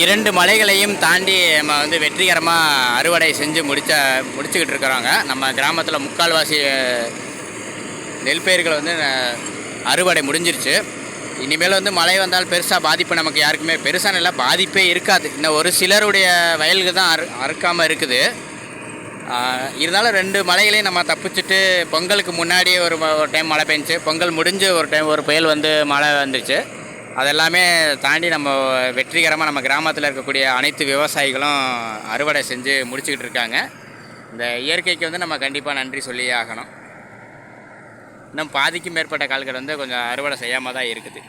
இரண்டு மலைகளையும் தாண்டி நம்ம வந்து வெற்றிகரமாக அறுவடை செஞ்சு முடிச்ச முடிச்சுக்கிட்டு இருக்கிறாங்க. நம்ம கிராமத்தில் முக்கால்வாசி அஹ், நெல் பயிர்கள் வந்து அறுவடை முடிஞ்சிருச்சு. இனிமேல் வந்து மழை வந்தால் பெருசாக பாதிப்பு நமக்கு யாருக்குமே பெருசாக நல்லா பாதிப்பே இருக்காது. இன்னும் ஒரு சிலருடைய வயலுக்கு தான் அறு அறுக்காமல் இருக்குது. இருந்தாலும் ரெண்டு மலைகளையும் நம்ம தப்பிச்சுட்டு பொங்கலுக்கு முன்னாடி ஒரு ஒரு டைம் மழை பெஞ்சிச்சு பொங்கல் முடிஞ்சு ஒரு டைம் ஒரு புயல் வந்து மழை வந்துச்சு அதெல்லாமே தாண்டி நம்ம வெற்றிகரமாக நம்ம கிராமத்தில் இருக்கக்கூடிய அனைத்து விவசாயிகளும் அறுவடை செஞ்சு முடிச்சுக்கிட்டு இருக்காங்க. இந்த இயற்கைக்கு வந்து நம்ம கண்டிப்பாக நன்றி சொல்லியே ஆகணும். இன்னும் பாதிக்கும் மேற்பட்ட கால்கள் வந்து கொஞ்சம் அறுவடை செய்யாமல் தான் இருக்குது.